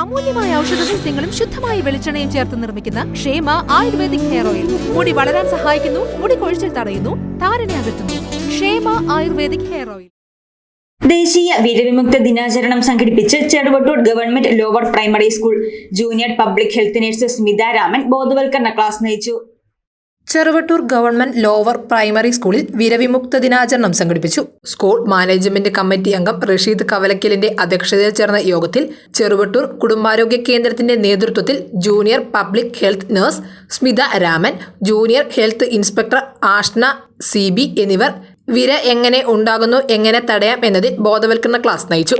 അമൂല്യമായ ഔഷധ സസ്യങ്ങളും ശുദ്ധമായ വെളിച്ചെണ്ണയും ചേർത്ത് നിർമ്മിക്കുന്ന ക്ഷേമ ആയുർവേദിക് ഹെയർ ഓയിൽ. മുടി വളരാൻ സഹായിക്കുന്നു മുടി കൊഴിച്ചിൽ തടയുന്നു താരനെ അകറ്റുന്നു. ക്ഷേമ ആയുർവേദിക് ഹെയർ ഓയിൽ. ദേശീയ വീരവിമുക്ത ദിനാചരണം സംഘടിപ്പിച്ച് Cheruvattoor government lower primary school junior public health nurse Smitha Raman ബോധവൽക്കരണ ക്ലാസ് നയിച്ചു. ചെറുവട്ടൂർ ഗവൺമെന്റ് ലോവർ പ്രൈമറി സ്കൂളിൽ വിരവിമുക്ത ദിനാചരണം സംഘടിപ്പിച്ചു. സ്കൂൾ മാനേജ്മെന്റ് കമ്മിറ്റി അംഗം റഷീദ് കവലക്കലിന്റെ അധ്യക്ഷതയിൽ ചേർന്ന യോഗത്തിൽ ചെറുവട്ടൂർ കുടുംബാരോഗ്യ കേന്ദ്രത്തിന്റെ നേതൃത്വത്തിൽ junior public health nurse Smitha Raman junior health inspector Ashna C എന്നിവർ വിര എങ്ങനെ ഉണ്ടാകുന്നു എങ്ങനെ തടയാം എന്നതിൽ ബോധവൽക്കരണ ക്ലാസ് നയിച്ചു.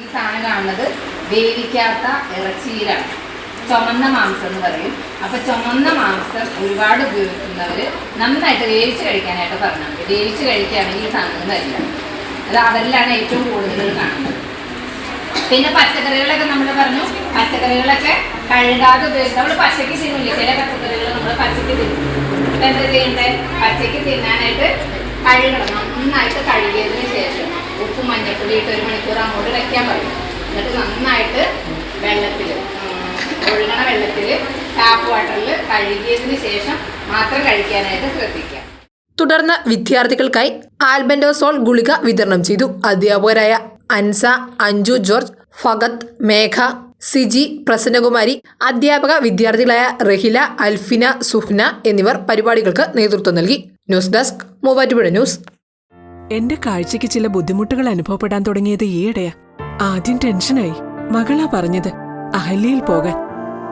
ഈ കാണുന്നത് വേവിക്കാത്ത ഇറച്ചിയിലാണ്. ചുമന്ന മാംസം എന്ന് പറയും. അപ്പൊ ചുമന്ന മാംസം ഒരുപാട് ഉപയോഗിക്കുന്നവര് നന്നായിട്ട് വേവിച്ച് കഴിക്കാനായിട്ട് പറഞ്ഞാൽ മതി. വേവിച്ച് കഴിക്കുകയാണെങ്കിൽ ഈ സാധനം വരില്ല. അത് അവരിലാണ് ഏറ്റവും കൂടുതൽ കാണുന്നത്. പിന്നെ പച്ചക്കറികളൊക്കെ നമ്മൾ പറഞ്ഞു. പച്ചക്കറികളൊക്കെ കഴുകാതെ ഉപയോഗിച്ച് നമ്മൾ പച്ചയ്ക്ക് തിന്നില്ല? ചില പച്ചക്കറികൾ നമ്മൾ പച്ചയ്ക്ക് തിന്നും. അപ്പൊ എന്താ ചെയ്യണ്ടേ? പച്ചയ്ക്ക് തിന്നാനായിട്ട് കഴുകണം. നന്നായിട്ട് കഴുകിയതിന് ശേഷം ഉപ്പും മഞ്ഞപ്പൊടി ഇട്ട് ഒരു മണിക്കൂർ അങ്ങോട്ട് വെക്കാൻ പറയും. എന്നിട്ട് നന്നായിട്ട് വെള്ളത്തിൽ ഒഴുകണ വെള്ളത്തിൽ ടാപ്പ് വാട്ടറിൽ കഴുകിയതിന് ശേഷം മാത്രം കഴിക്കാനായിട്ട് ശ്രദ്ധിക്കുക. തുടർന്ന് വിദ്യാർത്ഥികൾക്കായി ആൽബൻഡോസോൾ ഗുളിക വിതരണം ചെയ്തു. അധ്യാപകരായ അൻസ അഞ്ജു ജോർജ് ഫഗത് മേഘ സിജി പ്രസന്നകുമാരി അധ്യാപക വിദ്യാർത്ഥികളായ റഹില അൽഫിന സുഹ്ന എന്നിവർ പരിപാടികൾക്ക് നേതൃത്വം നൽകി. News desk Muvattupuzha news. എന്റെ കാഴ്ചയ്ക്ക് ചില ബുദ്ധിമുട്ടുകൾ അനുഭവപ്പെടാൻ തുടങ്ങിയത് ഈയിടെയാ. ആദ്യം ടെൻഷനായി. മകളാ പറഞ്ഞത് അഹല്യയിൽ പോകാൻ.